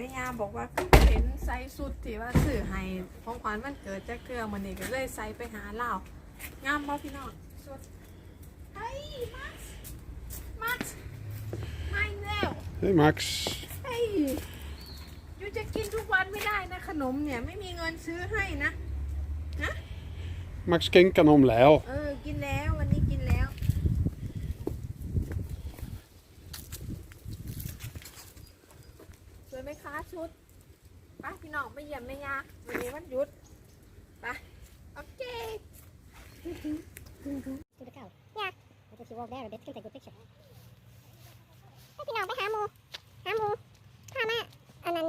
แม่ยาบอกว่าเห็นใส่สุดที่ว่าซื้อให้ของขวัญวันเกิดจะเกลือมันนี่ก็เลยใส่ไปหาเล่าวงามบ่พี่น้องสุดเฮ้ยมักซ์มักซ์มาอีกแล้ว Hey Max. เฮ้ยยูจะกินทุกวันไม่ได้นะขนมเนี่ยไม่มีเงินซื้อให้นะ Max King kan om Leo. เออ กินแล้ววันนี้กินแล้ว ส วยไหมคะชุดไปพี่น้องไปเยี่ยมแม่ยาวันนี้วันหยุดไปโอเค to the cow. Yeah. But if you walk there a bit, you can take a good picture. ให้พี่น้องไปหาหมูหาหมูพามาอันนั้น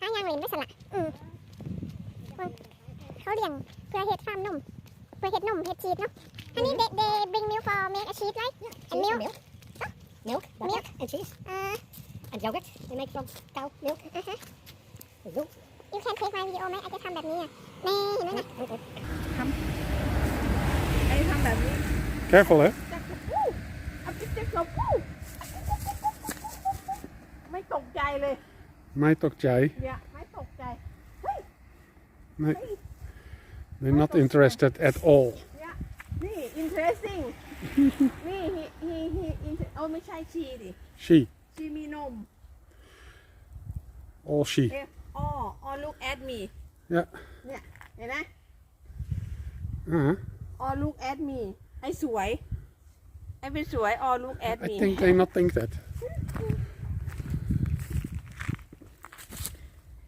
หายางเหรนไม่สละอืมเขาเลี้ยงเพื่อเห็ดฟาร์มนมเพื่อเห็ดนมเห็ดชีสเนาะอันนี้ they they bring milk for make a cheese right and milk milk, milk, butter, Milk. and cheese, อ่า and yogurt. They make from cow milk. อ่าฮะ There you go. you can take my video ไหมอาจจะทำแบบนี้อะนี่เห็นไหมนะ Okay. ไอ้ทำแบบนี้ Careful, hè? จักรปูเอาจิ๊กจักรปูไม่ตกใจเลย Mij toch jij? เนี่ยไม่ตกใจ Nee. They're not interested at all. เนี่ยนี่ interesting นี่ he he he inter- เอาไม่ใช่ชีดิ She. ชีมีนม All she. เอ๊ะอ้ออ้อ look at me Ja. เนี่ยเห็นไหม Uh-huh. อ้อ look at me ไอ้สวย ไอ้เป็นสวยอ้อ look at I me think they not think that.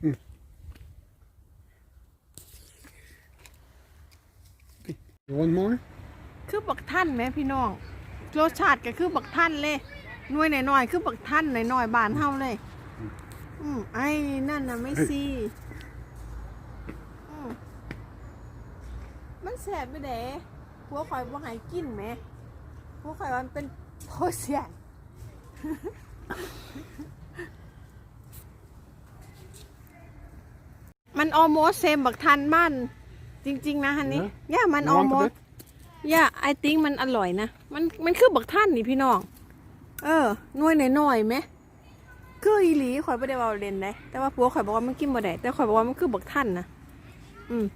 Hmm. Okay. You want more? คือบักท่านไหมพี่น้องรสชาติก็คือบักท่านเลย หน่วยหน่อยๆคือบักท่านหน่อยๆบานเฮาเลย อืมไอ้นั่นน่ะไม่ซีอืมมันแสบไปเด้หัวข่อยบ่ใหายกินไหมหัวข่อยมันเป็นโพเซียนมันออโมสเซมบักทันบ้าน จริง ๆ นะฮันนี่นะย่ามัน You ออ want โม a ส bit? ย่าไอติงมันอร่อยนะ มันมันคือบักท่านนี่พี่น้อง เออหน่วยหน่อยไหมคืออีหลีข่อยไม่ได้เว่าเล่นเลยแต่ว่าผัวข่อยบอกว่ามันกินบ่ได้แต่ข่อยบอกว่ามันคือบักท่านนะอืม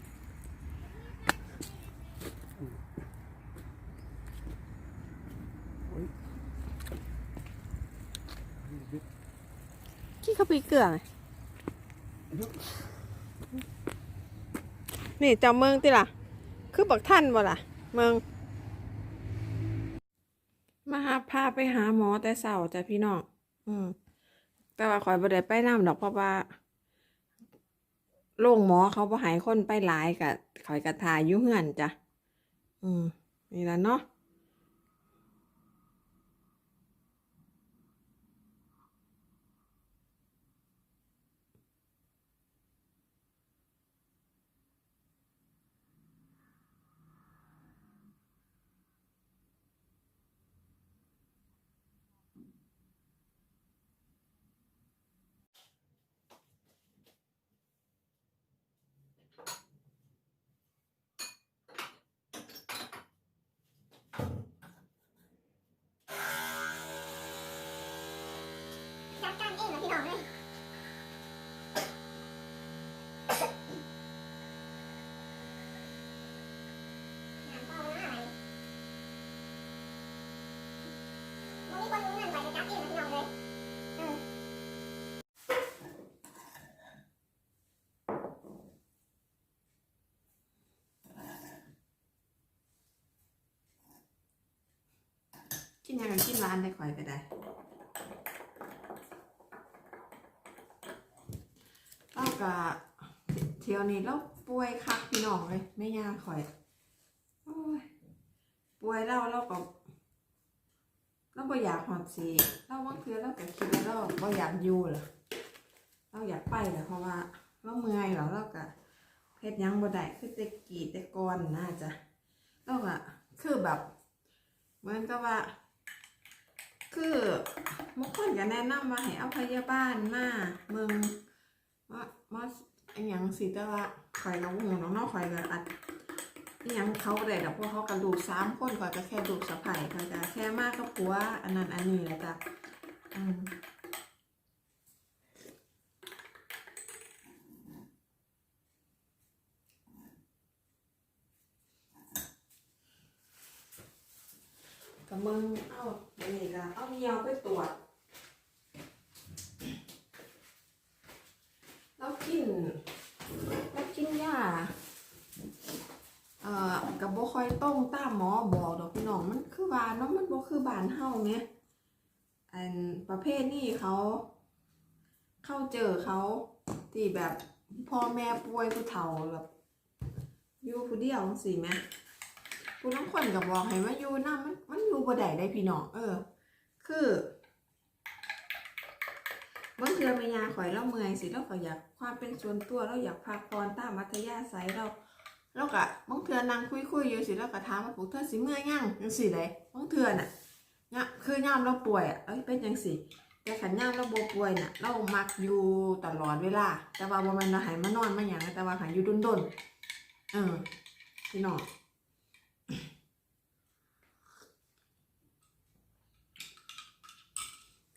ขี้เข้าไปเกลือนี่เจ้าเมืองติล่ะ คือบักท่านบ่ล่ะ เมือง หาพาไปหาหมอแต่เสาจ้ะพี่น้องอืม แต่ว่าข่อยบ่ได้ไปน้ำดอกเพราะว่าโรงหมอเขาบ่ให้คนไปหลายกะข่อยกะทายยุ่เฮือนจ้ะ อืม นี่ละเนาะ จัดการเองเหรอพี่น้องเลยงานเบาหน้าอะไรวันนี้คนรู้เงินไปจะจัดเองเหรอพี่น้องเลยเออ กินยังกันกินร้านได้ข่อยก็ได้เราก็เที่ยวนี้เราป่วยคักพี่น้องเลยไม่ยากข่อยป่วยแล้วเราก็เราบ่อยากหอดสีเราบางเทื่อเราก็คิดว่าเราอยากอยู่ล่ะเราอยากไปแหละเพราะว่าเราเมื่อยแล้วเราก็เฮ็ดหยังบ่ได้คือแต่กรีดแต่ก่อนน่าจะเราก็คือแบบเหมือนกับว่า คือบางคนก็แนะนำว่าให้เอาพยาบาลมาเมืองมามาอหยังสิแต่ว่าคอยน้องหูน้องนอกคอยก็อัดอหยังเขาได้ดอกเพราะเขากระดูกสามคนคอยก็แค่ดูกสะไผ่ข่อยก็แค่มากก็ผัวอันนั้นอันนี้แหละจ้ะอืม มึงเอานี่ก็เอาเมียวไปตรวจแล้วกินแล้วกินยาเอ่อกับบ่คอยต้องตามหมอบอกดอกพี่น้องมันคือว่าเนาะมันบ่คือบ้านเฮาไงอันประเภทนี้เขา เข้าเจอเขาที่แบบพ่อแม่ป่วยผู้เฒ่าแบบอยู่ผู้เดียวจังซี่แหมผู้น้องคนกับบอกให้มาอยู่น้ำมันมัน อยู่บ่ได้ได้พี่น้องเออ คือบางเทื่อแม่ยาข่อยเราเมื่อยสิเราก็อยากความเป็นส่วนตัวเราอยากพักผ่อนตามมัธยาศัยเราเราก็บางเทื่อนั่งคุยๆอยู่สิเราก็ถามว่าพวกเธอสิเมื่อยยังจังสิได้บางเทื่อน่ะเนี่ยคือย่ามเราป่วยอะเอ้ยเป็นจังสิแต่ขันย่ามเราบ่ป่วยน่ะเรามักอยู่ตลอดเวลา แต่ว่าบ่แม่นเราให้มานอนมาหยังนแต่ว่าให้อยู่ดนๆเออพี่น้อง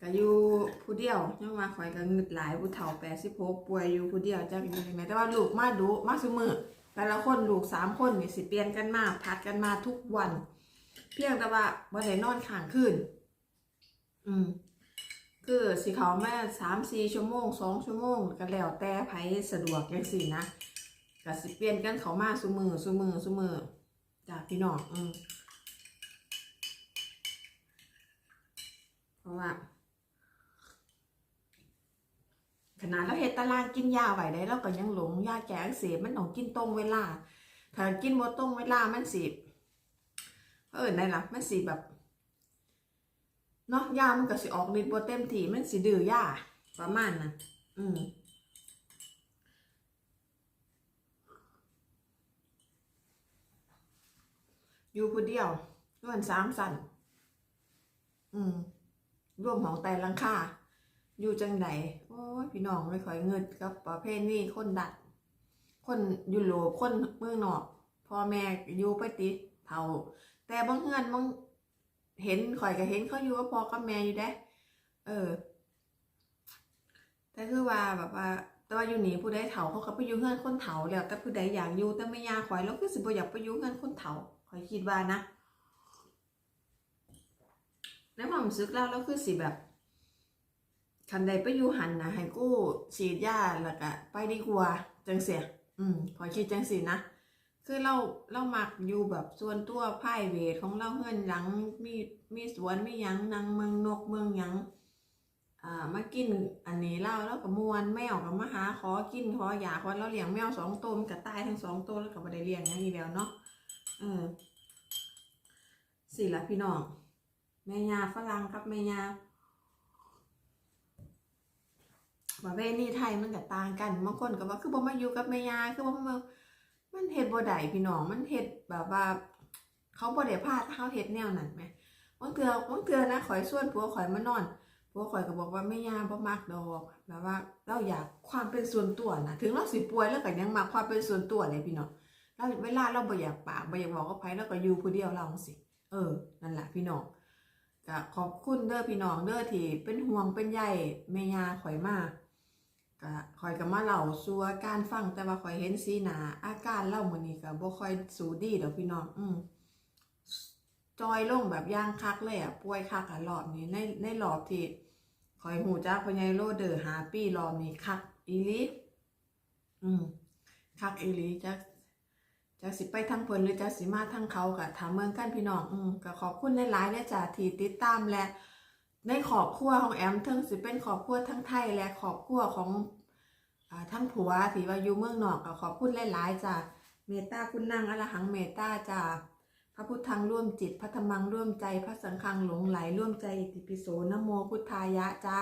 ก็อยู่ผู้เดียวยังมาคอยก็เงึดหลายผู้เฒ่าแปดสิบหกป่วยอยู่ผู้เดียวจักอยู่ยังไงแต่ว่าลูกมาดูมาซุมือแต่ละคนลูกสามคนนี่สิเปลี่ยนกันมาพัดกันมาทุกวัน เพียงแต่ว่าบ่ได้นอนข้างคืนอืมคือสิเขาแม่สามสี่ชั่วโมงสองชั่วโมงก็แล้วแต่ไผสะดวกยังสี่นะก็สิเปลี่ยนกันเขามาซุมือซุมือซุมือจากพี่น้องอืมเพราะว่า ขนาดเราเฮ็ดตารางกินยาไหวได้เราก็ยังหลงยาแก้อักเสบมันต้องกินตรงเวลา ถ้ากินบ่ตรงเวลามันสิเออได้ล่ะมันสิแบบเนาะยามันก็สิออกฤทธิ์บ่เต็มที่มันสิดื้อยาประมาณนั้นอืมอยู่ผู้เดียวเงินสามสันอืมรวมของแต่ลังค่า อยู่จังไดโอ้ยพี่น้องไม่ค่อยเงินกับประเภทนี้คนดัดคนยุโรปคนเมืองนอกพ่อแม่อยู่ไปติดเท่า แต่บางเฮือนบางเห็นข่อยก็เห็นเขาอยู่กับพ่อกับแม่อยู่ได้ เออ แต่คือว่าแบบว่าแต่ว่าอยู่หนีผู้ใดเฒ่าเขาก็ไปอยู่เฮือนคนเฒ่าแล้วแต่ผู้ใดอยากอยู่แต่ไม่ยาข่อยแล้วคือสิบ่อยากไปอยู่เฮือนคนเฒ่าข่อยคิดว่านะในความรู้สึกแล้วเราคือสิแบบ คันใดไปอยู่หันนะให้กู้ฉีดยาแล้วก็ไปดีกว่าจังเสียอืมขอคิดจังสินะคือเราเรามักอยู่แบบส่วนตัวไพ่เวทของเราเฮือนหลังมีมีสวนมีหยังนางเมืองนกเมืองหยังอ่ามากินอันนี้เล่าแล้วก็มวนแมวกับมาหาขอกินขออยากวันเราเลี้ยงแมวสองตัวมันก็ตายทั้งสองตัวแล้วก็บ่ได้เลี้ยงอย่างนี้แล้วเนาะเออสิละพี่น้องแม่ยาฝรั่งกับแม่ยา ประเภทนี้ไทยมันก็ต่างกันบางคนก็ว่าคือบ่มาอยู่กับแม่ยาคือบ่มามันเฮ็ดบ่ได้พี่น้องมันเฮ็ดแบบว่า เขาบ่ได้พาเฮาเฮ็ดแนวนั้นแหมบางเทื่อบางเทื่อนะข่อยส่วนผัวข่อยมานอนผัวข่อยก็บอกว่าแม่ยาบ่มักดอกแบบว่าเราอยากความเป็นส่วนตัวนะถึงเราสิป่วยแล้วก็ยังมักความเป็นส่วนตัวเลยพี่น้องแล้วเวลาเราบ่อยากปากบ่อยากบอกกับไผแล้วก็อยู่ผู้เดียวเราจังซี่เออนั่นแหละพี่น้องก็ขอบคุณเด้อพี่น้องเด้อที่เป็นห่วงเป็นใยแม่ยาข่อยมาก ก็คอยก็มาเล่าสู่อาการฟังแต่ว่าคอยเห็นสีหนาอาการเล่ามือนี้ก็บ่คอยสูดีเดอกพี่น้องอืมจอยลงแบบย่างคักเลยอะป่วยคักอะรอบนี้ในในรอบที่คอยหูจักพญายโลเดอร์หาปีรอบนี้คักอีลีอืมคักอีลีจักจักสิไปทางเพิ่นหรือจักสิมาทางเขาก็ถามเมืองกันพี่น้องอืมก็ขอบคุณหลายๆเลยจ้ะที่ติดตามและ ในครอบครัวของแอมทั้งสิเป็นครอบครัวทั้งไทยและครอบครัวของอทั้งผัวสีว่าอยู่เมืองนอกก็ขอบคุณหลายๆจ้ะเมตตาคุณนางอรหังเมตตาจ้ะพระพุทธังร่วมจิตพระธรรมังร่วมใจพระสังฆังหลงไหลร่วมใจอิติปิโสนะโมพุทธายะจ้า